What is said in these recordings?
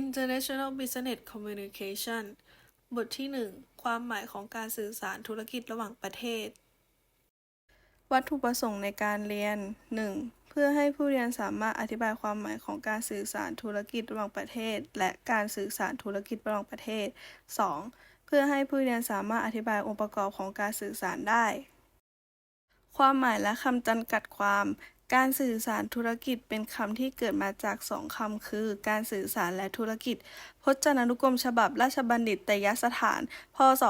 International Business Communication บทที่ 1 ความหมายของการสื่อสารธุรกิจระหว่างประเทศ วัตถุประสงค์ในการเรียน 1. เพื่อให้ผู้เรียนสามารถอธิบายความหมายของการสื่อสารธุรกิจระหว่างประเทศ และการสื่อสารธุรกิจระหว่างประเทศ 2. เพื่อให้ผู้เรียนสามารถอธิบายองค์ประกอบของการสื่อสารได้ ความหมายและคำจำกัดความ การสื่อสารธุรกิจเป็นคำที่เกิดมาจากสองคำคือ การสื่อสารและธุรกิจ พจนานุกรมฉบับราชบัณฑิตยสถาน พศ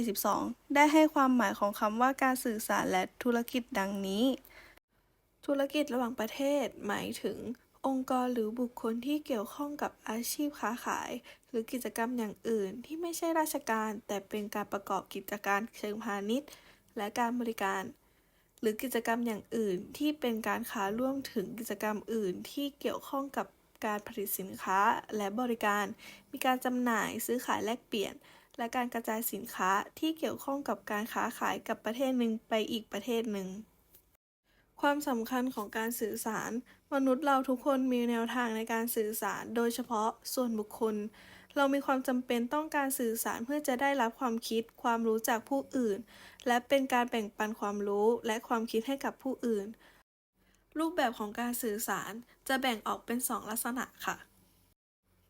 2542 ได้ให้ความหมายของคำว่าการสื่อสารและธุรกิจดังนี้ ธุรกิจระหว่างประเทศ หมายถึง องค์กรหรือบุคคลที่เกี่ยวข้องกับอาชีพค้าขาย หรือกิจกรรมอย่างอื่น ที่ไม่ใช่ราชการ แต่เป็นการประกอบกิจการเชิงพาณิชย์ และการบริการ หรือกิจกรรมอย่างอื่นที่เป็นการค้าร่วมถึงกิจกรรมอื่นที่เกี่ยวข้องกับการผลิตสินค้าและบริการ มีการจำหน่ายซื้อขายแลกเปลี่ยน และการกระจายสินค้าที่เกี่ยวข้องกับการค้าขายกับประเทศหนึ่งไปอีกประเทศหนึ่ง ความสำคัญของการสื่อสาร มนุษย์เราทุกคนมีแนวทางในการสื่อสาร โดยเฉพาะส่วนบุคคล เรามีความจำเป็นต้องการสื่อสารเพื่อจะได้รับความคิด ความรู้จากผู้อื่น และเป็นการแบ่งปันความรู้และความคิดให้กับผู้อื่น รูปแบบของการสื่อสารจะแบ่งออกเป็น 2 ลักษณะค่ะ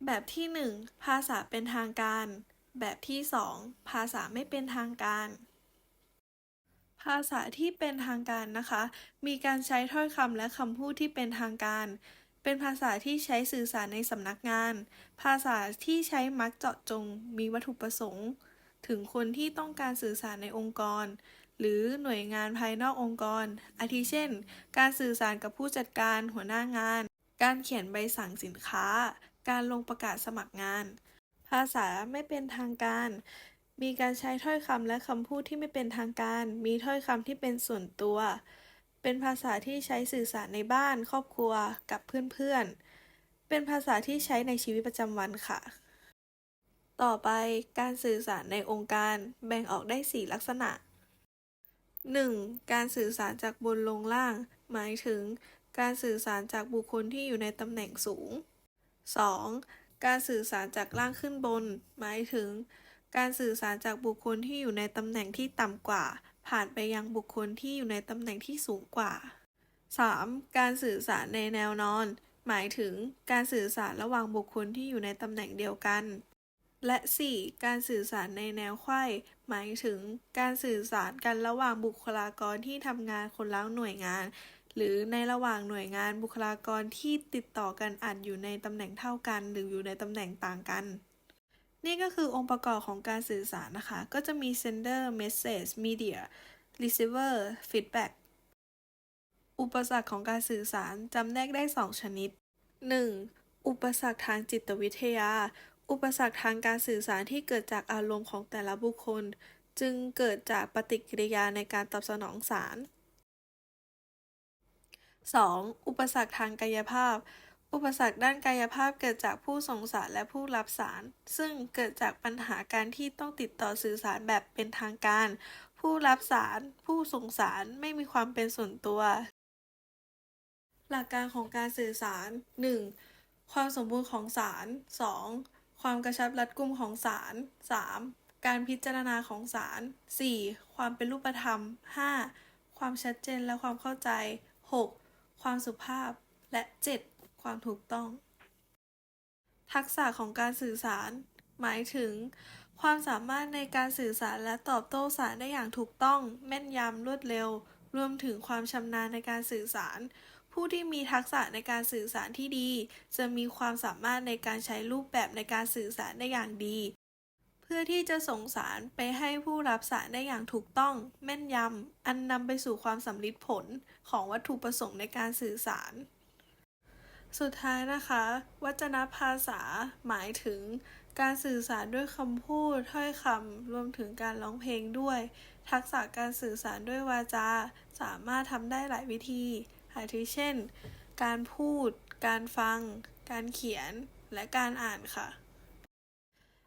แบบที่ 1 ภาษาเป็นทางการ แบบที่ 2 ภาษาไม่เป็นทางการภาษาที่เป็นทางการนะคะ มีการใช้ถ้อยคำและคำพูดที่เป็นทางการ เป็นภาษาที่ใช้สื่อสารในสำนักงาน ภาษาที่ใช้มักเจาะจงมีวัตถุประสงค์ ถึงคนที่ต้องการสื่อสารในองค์กร หรือหน่วยงานภายนอกองค์กร อาทิเช่น การสื่อสารกับผู้จัดการหัวหน้างาน การเขียนใบสั่งสินค้า การลงประกาศสมัครงาน ภาษาไม่เป็นทางการ มีการใช้ถ้อยคำและคำพูดที่ไม่เป็นทางการ มีถ้อยคำที่เป็นส่วนตัว เป็นภาษาที่ใช้สื่อสารในบ้านครอบครัวกับเพื่อนๆ เป็นภาษาที่ใช้ในชีวิตประจำวันค่ะ ต่อไปการสื่อสารในองค์การแบ่งออกได้ 4 ลักษณะ 1. การสื่อสารจากบนลงล่าง หมายถึง การสื่อสารจากบุคคลที่อยู่ในตำแหน่งสูง 2. การสื่อสารจากล่างขึ้นบน หมายถึง การสื่อสารจากบุคคลที่อยู่ในตำแหน่งที่ต่ำกว่า ผ่านไปยังบุคคลที่อยู่ในตำแหน่งที่สูงกว่า 3. การสื่อสารในแนวนอน หมายถึงการสื่อสารระหว่างบุคคลที่อยู่ในตำแหน่งเดียวกัน และ 4. การสื่อสารในแนวไขว้หมายถึงการสื่อสารกันระหว่างบุคลากรที่ทำงานคนละหน่วยงาน หรือในระหว่างหน่วยงานบุคลากรที่ติดต่อกันอาจอยู่ในตำแหน่งเท่ากัน หรืออยู่ในตำแหน่งต่างกัน นี่ก็คือองค์ประกอบของการสื่อสารนะคะ ก็จะมี sender message media receiver feedback อุปสรรคของการสื่อสารจำแนกได้ 2 ชนิด 1. อุปสรรคทางจิตวิทยา อุปสรรคทางการสื่อสารที่เกิดจากอารมณ์ของแต่ละบุคคล จึงเกิดจากปฏิกิริยาในการตอบสนองสาร 2. อุปสรรคทางกายภาพ อุปสรรคด้านกายภาพเกิดจากผู้ส่งสารและผู้รับสาร ซึ่งเกิดจากปัญหาการที่ต้องติดต่อสื่อสารแบบเป็นทางการ ผู้รับสาร ผู้ส่งสารไม่มีความเป็นส่วนตัว หลักการของการสื่อสาร 1. ความสมบูรณ์ของสาร 2. ความกระชับรัดกุมของสาร 3. การพิจารณาของสาร 4. ความเป็นรูปธรรม 5. ความชัดเจนและความเข้าใจ 6. ความสุภาพและ 7. ความถูกต้อง ทักษะของการสื่อสาร หมายถึง ความสามารถในการสื่อสารและตอบโต้สารได้อย่างถูกต้อง แม่นยำรวดเร็ว รวมถึงความชำนาญในการสื่อสาร ผู้ที่มีทักษะในการสื่อสารที่ดี จะมีความสามารถในการใช้รูปแบบในการสื่อสารได้อย่างดีเพื่อที่จะส่งสารไปให้ผู้รับสารได้อย่างถูกต้อง แม่นยำ อันนำไปสู่ความสำลิดผลของวัตถุประสงค์ในการสื่อสาร สุดท้ายนะคะวจนภาษาหมายถึงการสื่อสารด้วยคำพูดถ้อยคำรวมถึงการร้องเพลงด้วย ทักษะการสื่อสารด้วยวาจา สามารถทำได้หลายวิธีอาทิเช่น การพูด การฟัง การเขียน และการอ่านค่ะ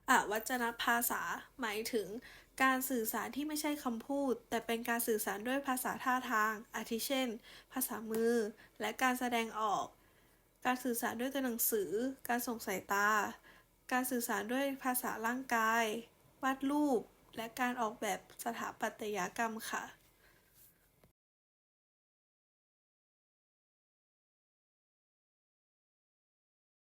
อวัจนภาษา หมายถึง การสื่อสารที่ไม่ใช่คำพูด แต่เป็นการสื่อสารด้วยภาษาท่าทาง อาทิเช่น ภาษามือ และการแสดงออก การสื่อสารด้วยตัวหนังสือ การส่งสายตา การสื่อสารด้วยภาษาร่างกาย วาดรูป และการออกแบบสถาปัตยกรรมค่ะ